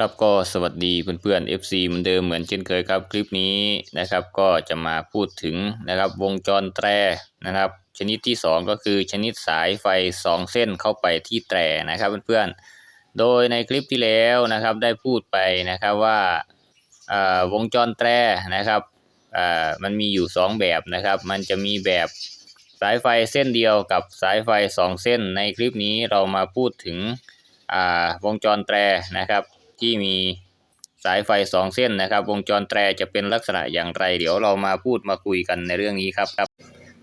ครับก็สวัสดีเพื่อนๆ FC เหมือนเดิมเหมือนเช่นเคยครับ คลิปนี้นะครับก็จะมาพูดถึงนะครับวงจรแตรนะครับ ชนิดที่ 2 ก็คือชนิดสายไฟ 2 เส้นเข้าไปที่แตรนะครับเพื่อนๆ โดยในคลิปที่แล้วนะครับได้พูดไปนะครับว่าอ่าวงจรแตรนะครับอ่ามันมีอยู่ 2 แบบนะครับ มันจะมีแบบสายไฟเส้นเดียวกับสายไฟ 2 เส้น ในคลิปนี้เรามาพูดถึงอ่าวงจรแตรนะครับ ที่มีสายไฟ2เส้นนะครับ วงจรแตรจะเป็นลักษณะอย่างไร เดี๋ยวเรามาพูดมาคุยกันในเรื่องนี้ครับครับ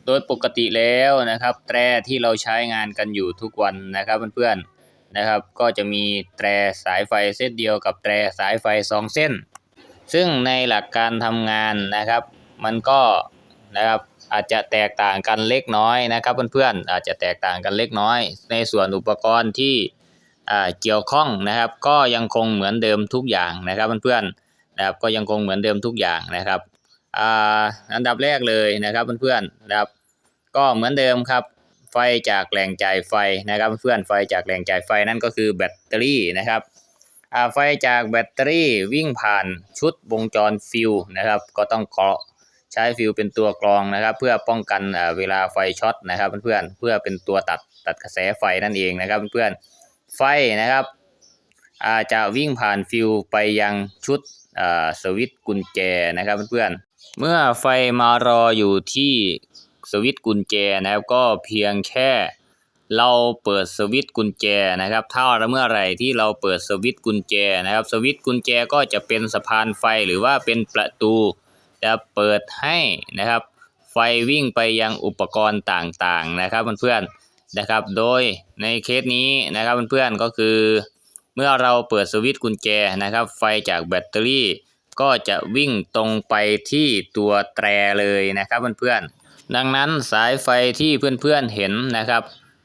โดยปกติแล้วนะครับ แตรที่เราใช้งานกันอยู่ทุกวันนะครับเพื่อนๆนะครับ ก็จะมีแตรสายไฟเส้นเดียวกับแตรสายไฟ2เส้น ซึ่งในหลักการทำงานนะครับ มันก็นะครับอาจจะแตกต่างกันเล็กน้อยนะครับเพื่อนๆอาจจะแตกต่างกันเล็กน้อย ในส่วนอุปกรณ์ที่ เกี่ยวข้องนะครับ ก็ยังคงเหมือนเดิมทุกอย่างนะครับเพื่อนๆนะครับก็ยังคงเหมือนเดิมทุกอย่างนะครับอ่าอันดับแรกเลยนะครับเพื่อนๆนะครับ ก็เหมือนเดิมครับ ไฟจากแหล่งจ่ายไฟนะครับเพื่อนไฟจากแหล่งจ่ายไฟนั่นก็คือแบตเตอรี่นะครับไฟจากแบตเตอรี่วิ่งผ่านชุดวงจรฟิวนะครับ ก็ต้องเกาะใช้ฟิวเป็นตัวกรองนะครับ เพื่อป้องกันเวลาไฟช็อตนะครับเพื่อนๆเพื่อเป็นตัวตัดตัดกระแสไฟนั่นเองนะครับเพื่อนๆ ไฟนะครับอาจะวิ่งผ่านฟิวไปยังชุดสวิตกุญแจนะครับเพื่อนๆ เมื่อไฟมารออยู่ที่สวิตกุญแจนะครับ ก็เพียงแค่เราเปิดสวิตกุญแจนะครับถ้าเมื่อไหร่ที่เราเปิดสวิตกุญแจนะครับ สวิตกุญแจก็จะเป็นสะพานไฟหรือว่าเป็นประตูจะเปิดให้นะครับ ไฟวิ่งไปยังอุปกรณ์ต่างๆนะครับเพื่อนๆ นะครับ โดยในเคสนี้นะครับเพื่อนๆก็คือ เมื่อเราเปิดสวิตช์กุญแจนะครับ ไฟจากแบตเตอรี่ก็จะวิ่งตรงไปที่ตัวแตรเลยนะครับเพื่อนๆ ดังนั้นสายไฟที่เพื่อนๆเห็นนะครับ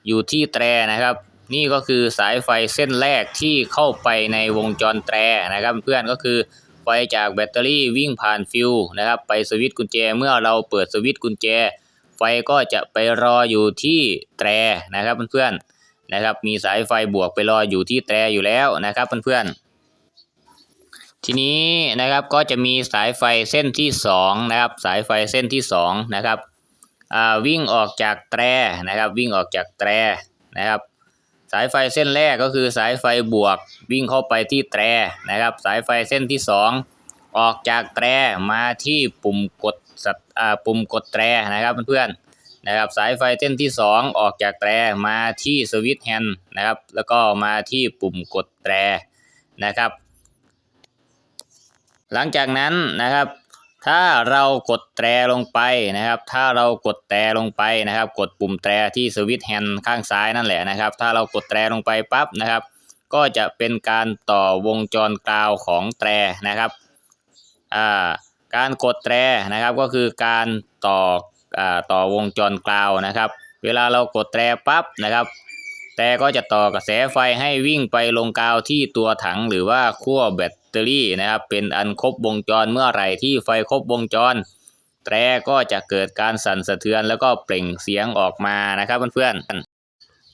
อยู่ที่แตรนะครับ นี่ก็คือสายไฟเส้นแรกที่เข้าไปในวงจรแตรนะครับ เพื่อนก็คือไฟจากแบตเตอรี่วิ่งผ่านฟิวนะครับ ไปสวิตช์กุญแจเมื่อเราเปิดสวิตช์กุญแจ ไฟก็จะไปรออยู่ที่แตรนะครับเพื่อนๆนะครับ มีสายไฟบวกไปรออยู่ที่แตรอยู่แล้วนะครับเพื่อนๆทีนี้นะครับก็จะมีสายไฟเส้นที่สองนะครับสายไฟเส้นที่สองนะครับวิ่งออกจากแตรนะครับวิ่งออกจากแตรนะครับสายไฟเส้นแรกก็คือสายไฟบวกวิ่งเข้าไปที่แตรนะครับ สายไฟเส้นที่สองออกจากแตรมาที่ปุ่มกด สัตปุ่มกดแตรนะครับเพื่อนๆนะครับสายไฟเส้นที่สองออกจากแตรมาที่สวิตช์แฮนด์นะครับแล้วก็มาที่ปุ่มกดแตรนะครับ หลังจากนั้นนะครับ ถ้าเรากดแตรลงไปนะครับ ถ้าเรากดแตรลงไปนะครับ กดปุ่มแตรที่สวิตช์แฮนด์ข้างซ้ายนั่นแหละนะครับ ถ้าเรากดแตรลงไปปั๊บนะครับก็จะเป็นการต่อวงจรกาวของแตรนะครับ อ่า การกดแตรนะครับก็คือการต่ออ่าต่อวงจรกาวนะครับ เวลาเรากดแตรปั๊บนะครับ แต่ก็จะต่อกระแสไฟให้วิ่งไปลงกาวที่ตัวถังหรือว่าขั้วแบตเตอรี่นะครับเป็นอันครบวงจรเมื่อไหร่ที่ไฟครบวงจร แตรก็จะเกิดการสั่นสะเทือนแล้วก็เปล่งเสียงออกมานะครับเพื่อนๆ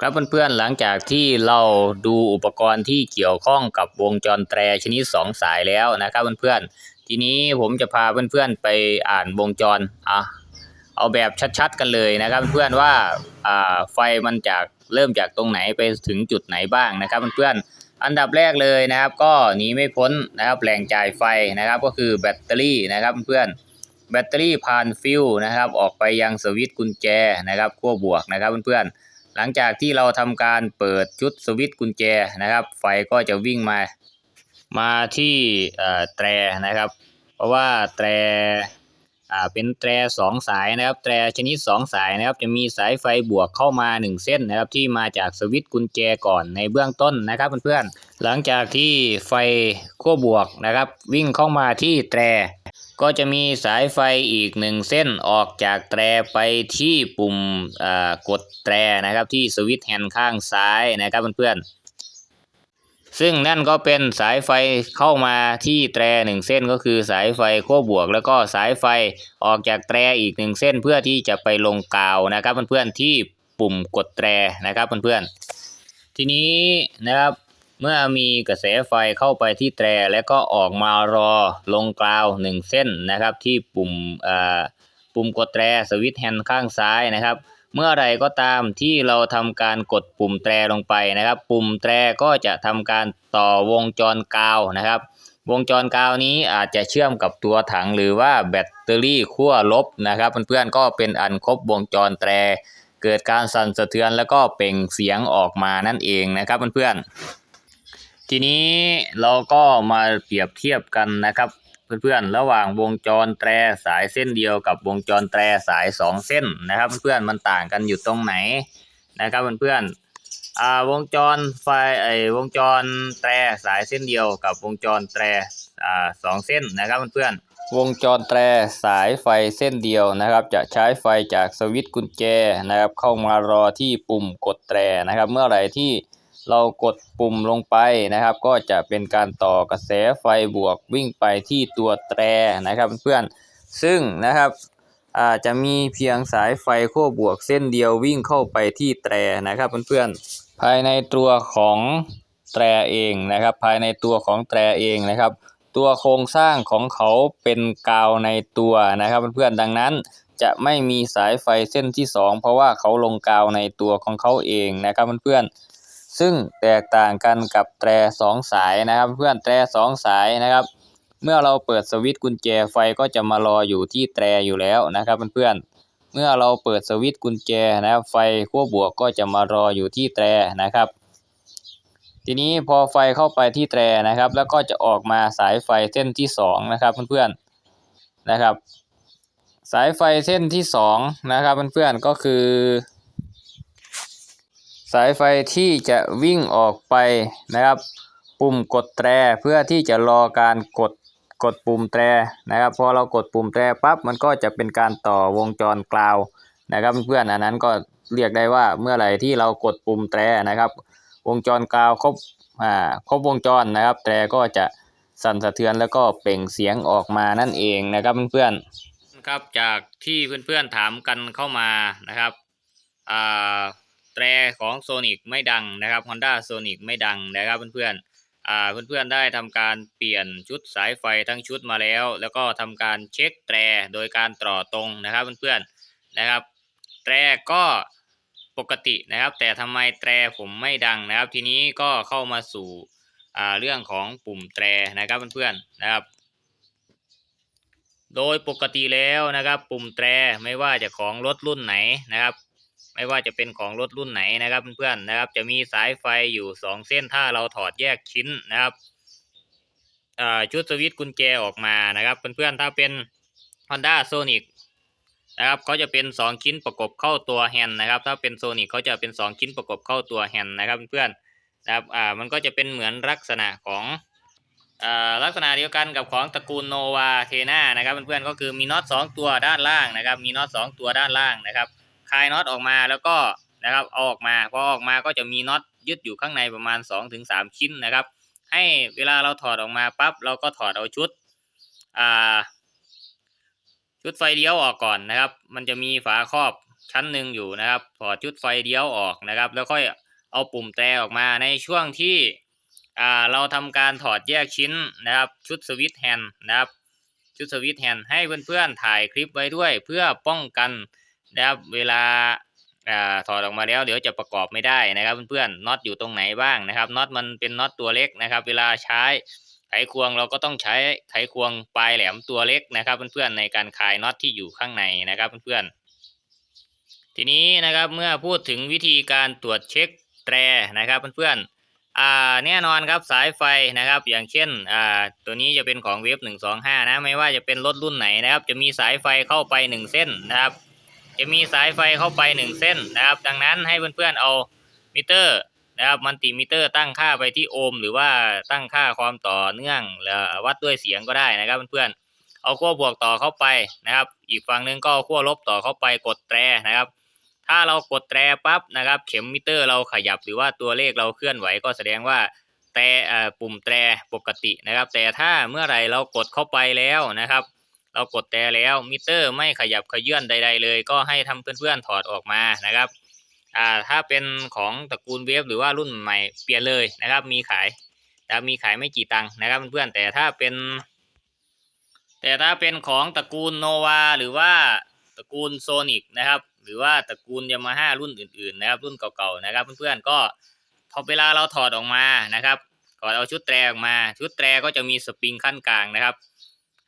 ครับเพื่อนๆหลังจากที่เราดูอุปกรณ์ที่เกี่ยวข้องกับวงจรแตรชนิด 2 สายแล้วนะครับเพื่อนๆทีนี้ผมจะพาเพื่อนๆไปอ่านวงจรอะเอาแบบชัดๆกันเลยนะครับเพื่อนๆว่าอ่าไฟมันจากเริ่มจากตรงไหนไปถึงจุดไหนบ้างนะครับเพื่อนๆอันดับแรกเลยนะครับ ก็หนีไม่พ้นนะครับแหล่งจ่ายไฟนะครับ ก็คือแบตเตอรี่นะครับเพื่อนๆแบตเตอรี่ผ่านฟิวนะครับ ออกไปยังสวิตช์กุญแจนะครับขั้วบวกนะครับเพื่อนๆ หลังจากที่เราทำการเปิดชุดสวิตช์กุญแจนะครับ ไฟก็จะวิ่งมามาที่แตรนะครับ เพราะว่าแตรเป็นแตรสองสายนะครับ แตรชนิดสองสายนะครับ จะมีสายไฟบวกเข้ามาหนึ่งเส้นนะครับ ที่มาจากสวิตช์กุญแจก่อนในเบื้องต้นนะครับเพื่อนๆหลังจากที่ไฟขั้วบวกนะครับ วิ่งเข้ามาที่แตร ก็จะมีสายไฟอีกหนึ่งเส้นออกจากแตรไปที่ปุ่มอ่ากดแตรนะครับที่สวิตช์แฮนด์ข้างซ้ายนะครับเพื่อนๆ ซึ่งนั่นก็เป็นสายไฟเข้ามาที่แตรหนึ่งเส้นก็คือสายไฟขั้วบวก แล้วก็สายไฟออกจากแตรอีกหนึ่งเส้นเพื่อที่จะไปลงกาวนะครับเพื่อนๆที่ปุ่มกดแตรนะครับเพื่อนๆ ทีนี้นะครับ เมื่อมีกระแสไฟเข้าไปที่แตรแล้วก็ออกมารอลงกราวหนึ่งเส้นนะครับ ที่ปุ่มปุ่มกดแตรสวิตช์แฮนด์ข้างซ้ายนะครับ เมื่อไรก็ตามที่เราทำการกดปุ่มแตรลงไปนะครับ ปุ่มแตรก็จะทำการต่อวงจรกาวนะครับ วงจรกาวนี้อาจจะเชื่อมกับตัวถังหรือว่าแบตเตอรี่ขั้วลบนะครับเพื่อนๆก็เป็นอันครบวงจรแตรเกิดการสั่นสะเทือนแล้วก็เป่งเสียงออกมานั่นเองนะครับเพื่อนๆ ทีนี้เราก็มาเปรียบเทียบกันนะครับ เพื่อนๆ ระหว่างวงจรแตรสายเส้นเดียวกับวงจรแตรสายสองเส้นนะครับ เพื่อนๆมันต่างกันอยู่ตรงไหนนะครับเพื่อนๆอ่าวงจรไฟไอวงจรแตรสายเส้นเดียวกับวงจรแตรอ่าสองเส้นนะครับเพื่อนๆวงจรแตรสายไฟเส้นเดียวนะครับ จะใช้ไฟจากสวิตช์กุญแจนะครับ เข้ามารอที่ปุ่มกดแตรนะครับ เมื่อไหร่ที่ เรากดปุ่มลงไปนะครับ ก็จะเป็นการต่อกระแสไฟบวกวิ่งไปที่ตัวแตรนะครับเพื่อนซึ่งนะครับอาจจะมีเพียงสายไฟขั้วบวกเส้นเดียววิ่งเข้าไปที่แตรนะครับเพื่อนๆภายในตัวของแตรเองนะครับ ภายในตัวของแตรเองนะครับ ตัวโครงสร้างของเขาเป็นกาวในตัวนะครับเพื่อนๆดังนั้นจะไม่มีสายไฟเส้นที่สองเพราะว่าเขาลงกาวในตัวของเขาเองนะครับเพื่อนๆ ซึ่งแตกต่างกันกับแตรสองสายนะครับ เพื่อนแตรสองสายนะครับ เมื่อเราเปิดสวิตช์กุญแจไฟก็จะมารออยู่ที่แตรอยู่แล้วนะครับเพื่อนๆเมื่อเราเปิดสวิตช์กุญแจนะครับ ไฟขั้วบวกก็จะมารออยู่ที่แตรนะครับ ทีนี้พอไฟเข้าไปที่แตรนะครับ แล้วก็จะออกมาสายไฟเส้นที่สองนะครับเพื่อนๆนะครับ สายไฟเส้นที่สองนะครับเพื่อนๆก็คือ สายไฟที่จะวิ่งออกไปนะครับ ปุ่มกดแตรเพื่อที่จะรอการกดกดปุ่มแตรนะครับ พอเรากดปุ่มแตรปั๊บมันก็จะเป็นการต่อวงจรกลาวนะครับเพื่อนอันนั้นก็เรียกได้ว่าเมื่อไหร่ที่เรากดปุ่มแตรนะครับ วงจรกาวครบอ่าครบวงจรนะครับ แตรก็จะสั่นสะเทือนแล้วก็เปล่งเสียงออกมานั่นเองนะครับเพื่อนๆครับจากที่เพื่อนๆถามกันเข้ามานะครับอ่า แตรของโซนิกไม่ดังนะครับ Honda Sonic ไม่ดังนะครับเพื่อนๆอ่าเพื่อนๆได้ทำการเปลี่ยนชุดสายไฟทั้งชุดมาแล้ว แล้วก็ทำการเช็คแตรโดยการต่อตรงนะครับเพื่อนๆนะครับ แตรก็ปกตินะครับ แต่ทำไมแตรผมไม่ดังนะครับ ทีนี้ก็เข้ามาสู่อ่าเรื่องของปุ่มแตรนะครับเพื่อนๆนะครับโดยปกติแล้วนะครับ ปุ่มแตรไม่ว่าจะของรถรุ่นไหนนะครับ ไม่ว่าจะเป็นของรถรุ่นไหนนะครับเพื่อนๆนะครับ จะมีสายไฟอยู่สองเส้นถ้าเราถอดแยกชิ้นนะครับชุดสวิตช์กุญแจออกมานะครับเพื่อนๆถ้าเป็น Honda Sonic นะครับเขาจะเป็นสองชิ้นประกบเข้าตัวแฮนด์นะครับ ถ้าเป็นโซนิกเขาจะเป็นสองชิ้นประกบเข้าตัวแฮนด์นะครับเพื่อนๆนะครับอ่ามันก็จะเป็นเหมือนลักษณะของอ่าลักษณะเดียวกันกับของตระกูลโนวาเทนานะครับเพื่อนๆก็คือมีน็อตสองตัวด้านล่างนะครับ มีน็อตสองตัวด้านล่างนะครับ คลายน็อตออกมาแล้วก็นะครับเอาออกมาพอออกมาก็จะมีน็อตยึดอยู่ข้างในประมาณ 2-3ถึงชิ้นนะครับ ให้เวลาเราถอดออกมาปั๊บเราก็ถอดเอาชุดอ่าชุดไฟเลี้ยวออกก่อนนะครับ มันจะมีฝาครอบชั้นหนึ่งอยู่นะครับ ถอดชุดไฟเลี้ยวออกนะครับ แล้วค่อยเอาปุ่มแตรออกมาในช่วงที่อ่าเราทำการถอดแยกชิ้นนะครับ ชุดสวิตช์แฮนด์นะครับ ชุดสวิตช์แฮนด์ให้เพื่อนๆถ่ายคลิปไว้ด้วย เพื่อป้องกัน นะครับเวลาอถอดออกมาแล้วเดี๋ยวจะประกอบไม่ได้นะครับ เพื่อนๆน็อตอยู่ตรงไหนบ้างนะครับน็อตมันเป็นน็อตตัวเล็กนะครับ เวลาใช้ไขควงเราก็ต้องใช้ไขควงปลายแหลมตัวเล็กนะครับเพื่อนๆในการคลายน็อตที่อยู่ข้างในนะครับเพื่อนๆทีนี้นะครับเมื่อพูดถึงวิธีการตรวจเช็คแตรนะครับเพื่อนๆอ่าแน่นอนครับสายไฟนะครับ อย่างเช่นอ่าตัวนี้จะเป็นของเวฟหนึ่งสองห้านะ ไม่ว่าจะเป็นรถรุ่นไหนนะครับ จะมีสายไฟเข้าไปหนึ่งเส้นนะครับ จะมีสายไฟเข้าไปหนึ่งเส้นนะครับ ดังนั้นให้เพื่อนๆเอามิเตอร์นะครับมัลติมิเตอร์ตั้งค่าไปที่โอห์มหรือว่าตั้งค่าความต่อเนื่องแล้ววัดด้วยเสียงก็ได้นะครับเพื่อนๆเอาขั้วบวกต่อเข้าไปนะครับ อีกฝั่งหนึ่งก็ขั้วลบต่อเข้าไปกดแตรนะครับ ถ้าเรากดแตรปั๊บนะครับ เข็มมิเตอร์เราขยับหรือว่าตัวเลขเราเคลื่อนไหวก็แสดงว่าแตรเอ่อปุ่มแตรปกตินะครับ แต่ถ้าเมื่อไหร่เรากดเข้าไปแล้วนะครับ เรากดแตรแล้วมิเตอร์ไม่ขยับขยื่นใด ๆ เลย ก็ให้ทำเพื่อนๆถอดออกมานะครับอ่าถ้าเป็นของตระกูลเวฟหรือว่ารุ่นใหม่เปลี่ยนเลยนะครับ มีขายแต่มีขายไม่กี่ตังค์นะครับเพื่อนๆแต่ถ้าเป็น แต่ถ้าเป็นของตระกูลโนวาหรือว่าตระกูลโซนิกนะครับ หรือว่าตระกูลยามาฮ่ารุ่นอื่นๆนะครับ รุ่นเก่าๆนะครับ เพื่อนๆก็พอเวลาเราถอดออกมานะครับถอดเอาชุดแตรออกมา ชุดแตรก็จะมีสปริงขั้นกลางนะครับ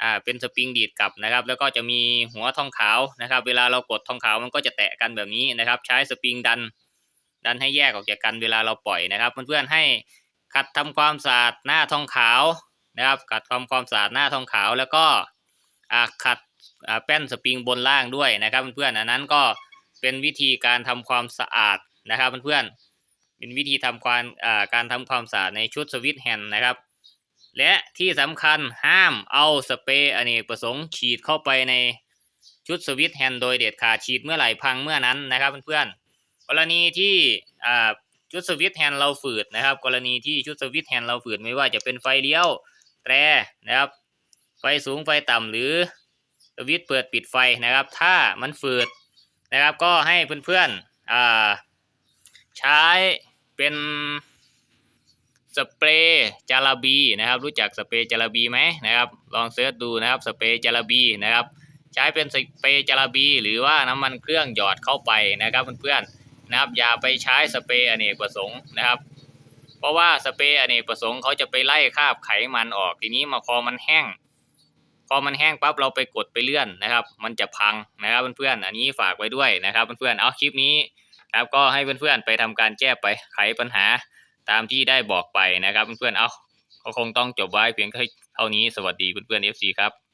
อ่าเป็นสปริงดีดกลับนะครับ แล้วก็จะมีหัวทองขาวนะครับ เวลาเรากดทองขาวมันก็จะแตะกันแบบนี้นะครับ ใช้สปริงดัน ดันให้แยกออกจากกันเวลาเราปล่อยนะครับเพื่อนๆให้ขัดทำความสะอาดหน้าทองขาวนะครับขัดทำความสะอาดหน้าทองขาวแล้วก็อ่าขัดอ่าแป้นสปริงบนล่างด้วยนะครับเพื่อนๆอันนั้นก็เป็นวิธีการทำความสะอาดนะครับเพื่อนๆเป็นวิธีทำความอ่าการทำความสะอาดในชุดสวิตช์แฮนด์นะครับ และที่สำคัญห้ามเอาสเปรย์อเนกประสงค์ฉีดเข้าไปในชุดสวิตช์แฮนด์โดยเด็ดขาดฉีดเมื่อไหร่พังเมื่อนั้นนะครับเพื่อนๆกรณีที่อ่าชุดสวิตช์แฮนด์เราฝืดนะครับ กรณีที่ชุดสวิตช์แฮนด์เราฝืดไม่ว่าจะเป็นไฟเลี้ยวแตรนะครับ ไฟสูงไฟต่ำหรือสวิตช์เปิดปิดไฟนะครับ ถ้ามันฝืดนะครับก็ให้เพื่อนๆอ่าใช้เป็น สเปรย์จาราบีนะครับรู้จักสเปรย์จาราบีไหมนะครับลองเสิร์ชดูนะครับสเปรย์จาราบีนะครับใช้เป็นสเปรย์จาราบี หรือว่าน้ำมันเครื่องหยอดเข้าไปนะครับเพื่อนๆนะครับอย่าไปใช้สเปรย์อเนกประสงค์นะครับ เพราะว่าสเปรย์อเนกประสงค์เขาจะไปไล่คราบไขมันออก ทีนี้มาพอมันแห้งพอมันแห้งปั๊บเราไปกดไปเลื่อนนะครับ มันจะพังนะครับเพื่อนๆอันนี้ฝากไว้ด้วยนะครับเพื่อนๆเอาคลิปนี้ครับก็ให้เพื่อนๆไปทำการแก้ไปไขปัญหา ตามที่ได้บอกไปนะครับเพื่อนๆเอาก็คงต้องจบไว้เพียงแค่เท่านี้สวัสดีเพื่อนๆ FC ครับ